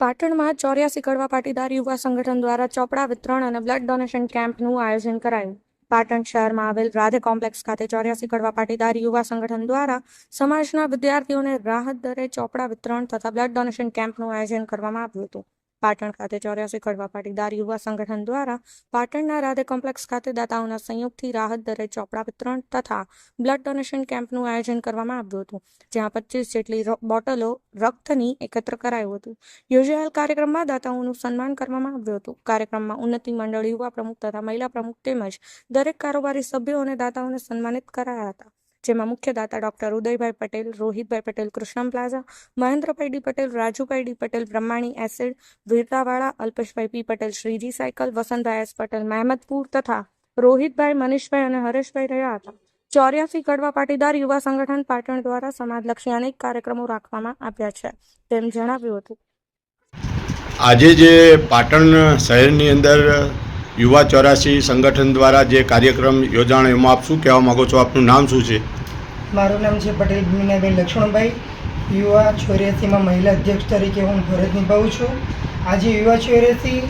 પાટણમાં ચોર્યાસી કડવા પાટીદાર યુવા સંગઠન દ્વારા ચોપડા વિતરણ અને બ્લડ ડોનેશન કેમ્પનું આયોજન કરાયું. પાટણ શહેરમાં આવેલ રાધે કોમ્પ્લેક્સ ખાતે ચોર્યાસી કડવા પાટીદાર યુવા સંગઠન દ્વારા સમાજના વિદ્યાર્થીઓને રાહત દરે ચોપડા વિતરણ તથા બ્લડ ડોનેશન કેમ્પનું આયોજન કરવામાં આવ્યું હતું. પાટણ ખાતે ચોર્યાસી કડવા પાટીદાર યુવા સંગઠન દ્વારા પાટણના રાધે કોમ્પ્લેક્સ ખાતે દાતાઓના સંયોગથી રાહત દરે ચોપડા વિતરણ તથા બ્લડ ડોનેશન કેમ્પનું આયોજન કરવામાં આવ્યું હતું, જ્યાં પચીસ જેટલી બોટલો રક્તની એકત્ર કરાયું હતું. યોજાયેલ કાર્યક્રમમાં દાતાઓનું સન્માન કરવામાં આવ્યું હતું. કાર્યક્રમમાં ઉન્નતિ મંડળ યુવા પ્રમુખ તથા મહિલા પ્રમુખ તેમજ દરેક કારોબારી સભ્યો અને દાતાઓને સન્માનિત કરાયા હતા. જેમાં મુખ્ય દાતા doctor Udaybhai Patel, Rohitbhai Patel, Krishnam Plaza, Mahendrabhai D Patel, Rajubhai D Patel, Brahmani acid વીરતાવાળા Alpeshbhai P Patel, Shreeji cycle, Vasantbhai S Patel, Mehmadpur તથા રોહિતભાઈ, મનીષભાઈ અને હરેશભાઈ રહ્યા હતા. ચોર્યાસી કડવા પાટીદાર યુવા સંગઠન પાટણ દ્વારા સમાજલક્ષી અનેક કાર્યક્રમો રાખવામાં આવ્યા છે. તેમ જણાવ્યું હતું. આજે જે પાટણ શહેરની અંદર યુવા ચોરાસી સંગઠન દ્વારા જે કાર્યક્રમ યોજાણો એમાં આપ શું કહેવા માગો છો? આપનું નામ શું છે? મારું નામ છે પટેલ ભીનાબેન લક્ષ્મણભાઈ. યુવા ચોર્યાસીમાં મહિલા અધ્યક્ષ તરીકે હું ફરજ નિભાવું છું. આજે યુવા ચોર્યાસી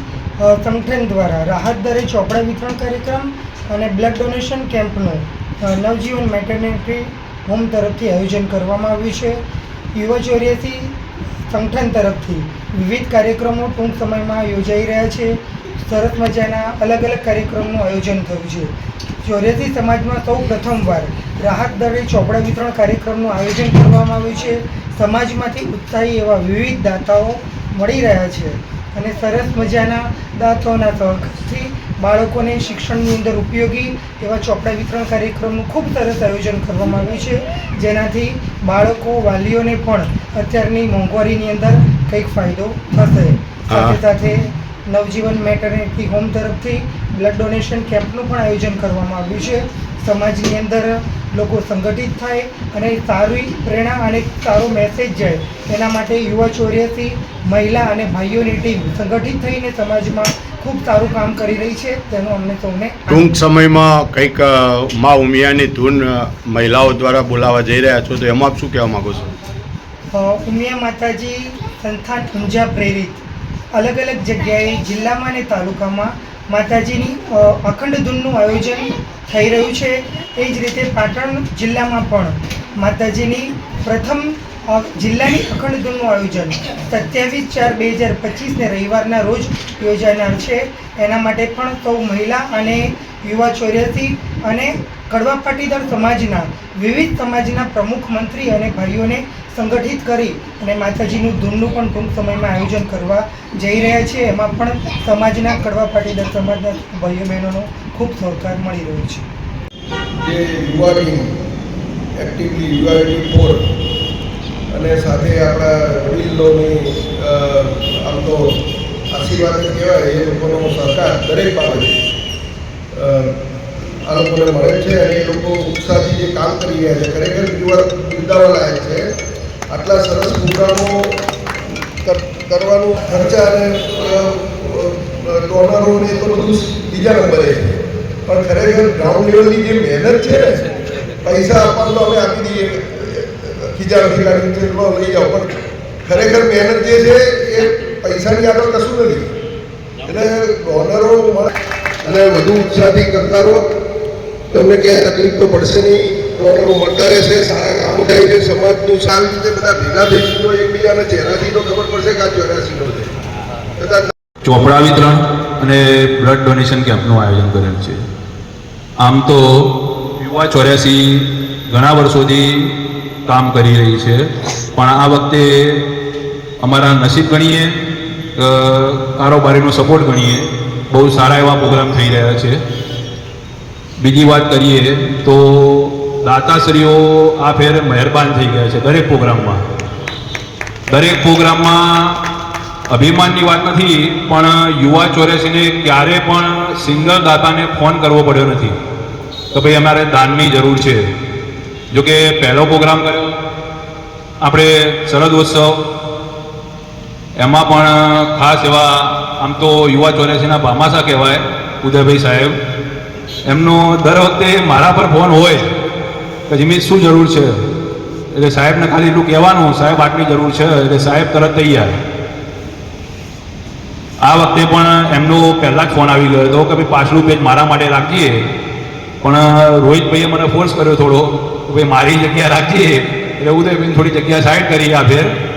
સંગઠન દ્વારા રાહત દરે ચોપડા વિતરણ કાર્યક્રમ અને બ્લડ ડોનેશન કેમ્પનું નવજીવન મેટર્નિટી હોમ તરફથી આયોજન કરવામાં આવ્યું છે. યુવા ચોર્યાસી સંગઠન તરફથી વિવિધ કાર્યક્રમો ટૂંક સમયમાં યોજાઈ રહ્યા છે. સરસ મજાના અલગ અલગ કાર્યક્રમનું આયોજન થયું છે. ચોર્યાસી સમાજમાં સૌ પ્રથમવાર રાહત દરે ચોપડા વિતરણ કાર્યક્રમનું આયોજન કરવામાં આવ્યું છે. સમાજમાંથી ઉત્સાહી એવા વિવિધ દાતાઓ મળી રહ્યા છે અને સરસ મજાના દાતાઓના સહકારથી બાળકોને શિક્ષણની અંદર ઉપયોગી એવા ચોપડા વિતરણ કાર્યક્રમનું ખૂબ સરસ આયોજન કરવામાં આવ્યું છે. જેનાથી બાળકો વાલીઓને પણ અત્યારની મોંઘવારીની અંદર કંઈક ફાયદો થશે. સાથે સાથે નવજીવન મેટરનિટી હોમ તરફથી બ્લડ ડોનેશન કેમ્પનું પણ આયોજન કરવામાં આવ્યું છે. સમાજની અંદર લોકો સંગઠિત થાય અને સારી પ્રેરણા અને સારો મેસેજ જાય. એના માટે યુવા ચોર્યાસી મહિલા અને ભાઈઓની ટીમ સંગઠિત થઈને સમાજમાં ખૂબ સારું કામ કરી રહી છે. તેનો અમને સૌને ટૂંક સમયમાં કંઈક મા ઉમિયાની ધૂન મહિલાઓ દ્વારા બોલાવા જઈ રહ્યા છો તો એમાં આપ શું કહેવા માગો છો? ઉમિયા માતાજી સંસ્થાન ઊંઝા પ્રેરિત. અલગ અલગ જગ્યાએ જિલ્લામાં અને તાલુકામાં માતાજીની અખંડ ધૂનનું આયોજન થઈ રહ્યું છે. એ જ રીતે પાટણ જિલ્લામાં પણ માતાજીની પ્રથમ જિલ્લાની અખંડ ધૂનનું આયોજન સત્યાવીસ ચાર બે હજાર પચીસને રવિવારના રોજ યોજાનાર છે. એના માટે પણ સૌ મહિલા અને યુવા ચોર્યાસી અને કડવા પાટીદાર સમાજના, વિવિધ સમાજના પ્રમુખ મંત્રી અને ભાઈઓને સંગઠિત કરી અને માતાજીનું ધૂનનું પણ ટૂંક સમયમાં આયોજન કરવા જઈ રહ્યા છે. એમાં પણ સમાજના કડવા પાટીદાર સમાજના ભાઈઓ બહેનોનો ખૂબ સહકાર મળી રહ્યો છે. જે યુવા ટીમ એક્ટિવલી યુવા ટીમ ફોર અને સાથે આપણા વડીલોની આમ તો આશીર્વાદ કહેવાય, એ લોકોનો સહકાર દરેક બાબતે. આ લોકોને મળે છે અને એ લોકો ઉત્સાહથી જે કામ કરી રહ્યા છે, ખરેખર યુવા બિરદાવવા લાયક છે. આટલા સરસ પ્રોગ્રામો કર- કરવાનું ખર્ચા અને ડોનરો એ તો બધું બીજા નંબરે છે. પણ ખરેખર ગ્રાઉન્ડ લેવલની જે મહેનત છે ને, પૈસા આપવાનું તો અમે આપી દઈએ. ખીજા લો લઈ જાઓ. પણ ખરેખર મહેનત જે છે, એ પૈસાની આગળ કશું નથી. એટલે ડોનરો મળે. અને વધુ ઉત્સાહથી કરતા રહો તમને ક્યાંય તકલીફ તો પડશે નહીં. ડોનરો મળતા રહેશે, સારા કામ થાય છે, સમાજનું સારી રીતે બધા ભેગા થઈશું તો એકબીજાના ચહેરાથી તો ખબર પડશે કે આ ચોર્યાસીનો છે. ચોપડા વિતરણ અને બ્લડ ડોનેશન કેમ્પનું આયોજન કરેલ છે. આમ તો યુવા ચોર્યાસી ઘણા વર્ષોથી કામ કરી રહી છે, પણ આ વખતે અમારા નસીબ ગણીએ કારોબારીનો સપોર્ટ ગણીએ, બહુ સારા એવા પ્રોગ્રામ થઈ રહ્યા છે. બીજી વાત કરીએ તો દાતાશ્રીઓ આ ફેર મહેરબાન થઈ ગયા છે દરેક પ્રોગ્રામમાં. દરેક પ્રોગ્રામમાં અભિમાનની વાત નથી, પણ યુવા ચોર્યાસીને ક્યારે પણ સિંગલ દાતાને ફોન કરવો પડ્યો નથી. કે ભાઈ અમારે દાનની જરૂર છે. જો કે પહેલો પ્રોગ્રામ કર્યો. આપણે શરદ ઉત્સવ. એમાં પણ ખાસ એવા આમ તો યુવા ચોર્યાસીના ભામાસા કહેવાય, ઉદયભાઈ સાહેબ. એમનો દર વખતે મારા પર ફોન હોય કે જીમિત શું જરૂર છે? એટલે સાહેબને ખાલી એટલું કહેવાનું, સાહેબ આટલી જરૂર છે, એટલે સાહેબ તરત તૈયાર. આ વખતે પણ એમનો પહેલાં જ ફોન આવી ગયો હતો કે ભાઈ પાછલું પેજ મારા માટે રાખીએ. પણ રોહિતભાઈએ મને ફોર્સ કર્યો થોડો કે ભાઈ મારી જગ્યા રાખીએ. એટલે ઉદયભાઈને થોડી જગ્યા સાઈડ કરી આ ફેર.